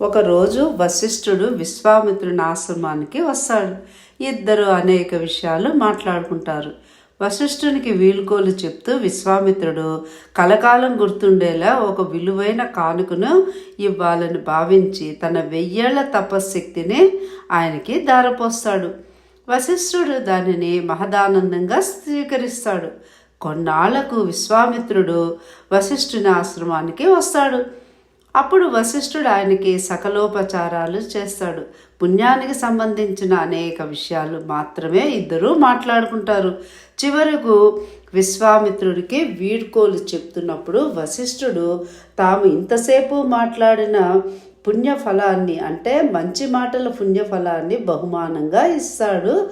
ఒకరోజు వశిష్ఠుడు విశ్వామిత్రుని ఆశ్రమానికి వస్తాడు. ఇద్దరు అనేక విషయాలు మాట్లాడుకుంటారు. వశిష్ఠునికి వీలుకోలు చెప్తూ విశ్వామిత్రుడు కలకాలం గుర్తుండేలా ఒక విలువైన కానుకను ఇవ్వాలని భావించి తన వెయ్యేళ్ళ తపశ్శక్తిని ఆయనకి దారపోస్తాడు వశిష్ఠుడు దానిని మహదానందంగా స్వీకరిస్తాడు. కొన్నాళ్ళకు విశ్వామిత్రుడు వశిష్ఠుని ఆశ్రమానికి వస్తాడు. అప్పుడు వశిష్ఠుడు ఆయనకి సకలోపచారాలు చేస్తాడు. పుణ్యానికి సంబంధించిన అనేక విషయాలు మాత్రమే ఇద్దరూ మాట్లాడుకుంటారు. చివరకు విశ్వామిత్రుడికి వీడ్కోలు చెప్తున్నప్పుడు వశిష్ఠుడు తాము ఇంతసేపు మాట్లాడిన పుణ్యఫలాన్ని అంటే మంచి మాటల పుణ్యఫలాన్ని బహుమానంగా ఇస్తాడు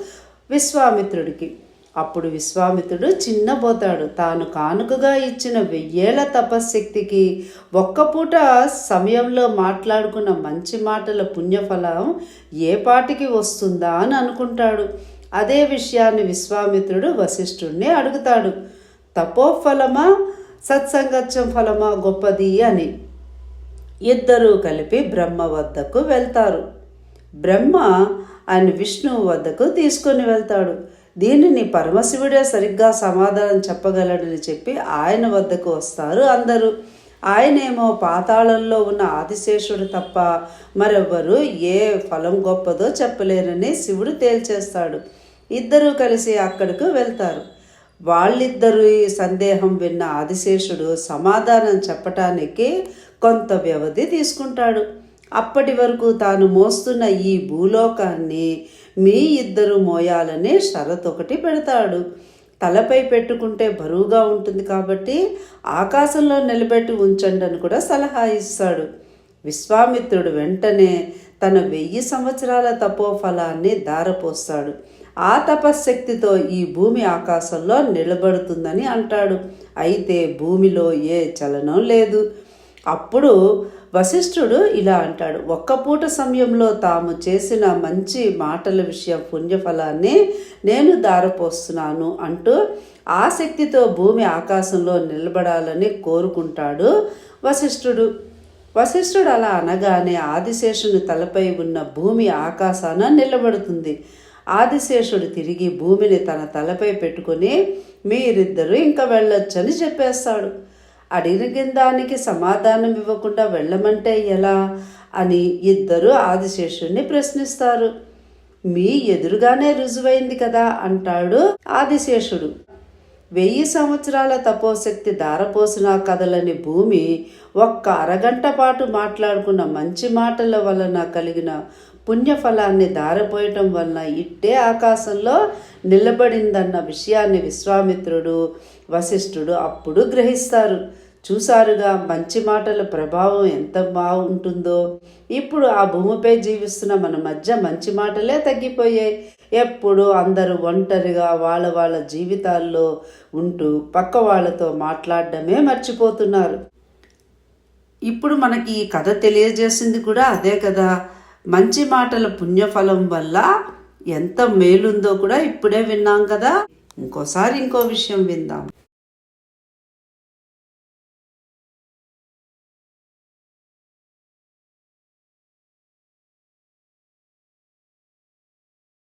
విశ్వామిత్రుడికి. అప్పుడు విశ్వామిత్రుడు చిన్నపోతాడు తాను కానుకగా ఇచ్చిన వెయ్యేళ్ళ తపశ్శక్తికి ఒక్క పూట సమయంలో మాట్లాడుకున్న మంచి మాటల పుణ్యఫలం ఏ పాటికి వస్తుందా అని అనుకుంటాడు. అదే విషయాన్ని విశ్వామిత్రుడు వశిష్ఠుడిని అడుగుతాడు. తపోఫలమా సత్సంగత్యం ఫలమా గొప్పది అని. ఇద్దరూ కలిపి బ్రహ్మ వద్దకు వెళ్తారు. బ్రహ్మ ఆయన విష్ణువు వద్దకు తీసుకొని వెళ్తాడు. దీనిని పరమశివుడే సరిగ్గా సమాధానం చెప్పగలడని చెప్పి ఆయన వద్దకు వస్తారు అందరూ. ఆయనేమో పాతాళంలో ఉన్న ఆదిశేషుడు తప్ప మరెవ్వరు ఏ ఫలం గొప్పదో చెప్పలేరని శివుడు తేల్చేస్తాడు. ఇద్దరూ కలిసి అక్కడికి వెళ్తారు. వాళ్ళిద్దరు సందేహం విన్న ఆదిశేషుడు సమాధానం చెప్పటానికి కొంత వ్యవధి తీసుకుంటాడు. అప్పటి వరకు తాను మోస్తున్న ఈ భూలోకాన్ని మీ ఇద్దరు మోయాలని షరత్ ఒకటి పెడతాడు. తలపై పెట్టుకుంటే బరువుగా ఉంటుంది కాబట్టి ఆకాశంలో నిలబెట్టి ఉంచండి అని కూడా సలహా ఇస్తాడు. విశ్వామిత్రుడు వెంటనే తన వెయ్యి సంవత్సరాల తపోఫలాన్ని దారపోస్తాడు ఆ తపశ్శక్తితో ఈ భూమి ఆకాశంలో నిలబడుతుందని అంటాడు. అయితే భూమిలో ఏ చలనం లేదు. అప్పుడు వశిష్ఠుడు ఇలా అంటాడు ఒక్క పూట సమయంలో తాము చేసిన మంచి మాటల విషయం పుణ్యఫలాన్ని నేను దారపోస్తున్నాను అంటూ ఆసక్తితో భూమి ఆకాశంలో నిలబడాలని కోరుకుంటాడు వశిష్ఠుడు. వశిష్ఠుడు అలా అనగానే ఆదిశేషుని తలపై ఉన్న భూమి ఆకాశాన నిలబడుతుంది. ఆదిశేషుడు తిరిగి భూమిని తన తలపై పెట్టుకుని మీరిద్దరూ ఇంకా వెళ్ళొచ్చని చెప్పేస్తాడు. అడిగిన దానికి సమాధానం ఇవ్వకుండా వెళ్ళమంటే ఎలా? అని ఇద్దరు ఆదిశేషుణ్ణి ప్రశ్నిస్తారు. మీ ఎదురుగానే రుజువైంది కదా అంటాడు ఆదిశేషుడు. వెయ్యి సంవత్సరాల తపోశక్తి దారపోసిన కదలని భూమి ఒక్క అరగంట పాటు మాట్లాడుకున్న మంచి మాటల వలన కలిగిన పుణ్యఫలాన్ని దారపోయటం వలన ఇట్టే ఆకాశంలో నిలబడిందన్న విషయాన్ని విశ్వామిత్రుడు వశిష్ఠుడు అప్పుడు గ్రహిస్తారు. చూసారుగా మంచి మాటల ప్రభావం ఎంత బాగుంటుందో. ఇప్పుడు ఆ భూమిపై జీవిస్తున్న మన మధ్య మంచి మాటలే తగ్గిపోయాయి. ఎప్పుడు అందరూ ఒంటరిగా వాళ్ళ వాళ్ళ జీవితాల్లో ఉంటూ పక్క వాళ్ళతో మాట్లాడడమే మర్చిపోతున్నారు. ఇప్పుడు మనకి ఈ కథ తెలియజేసింది కూడా అదే కదా. మంచి మాటల పుణ్యఫలం వల్ల ఎంత మేలుందో కూడా ఇప్పుడే విన్నాం కదా. ఇంకోసారి ఇంకో విషయం విందాం.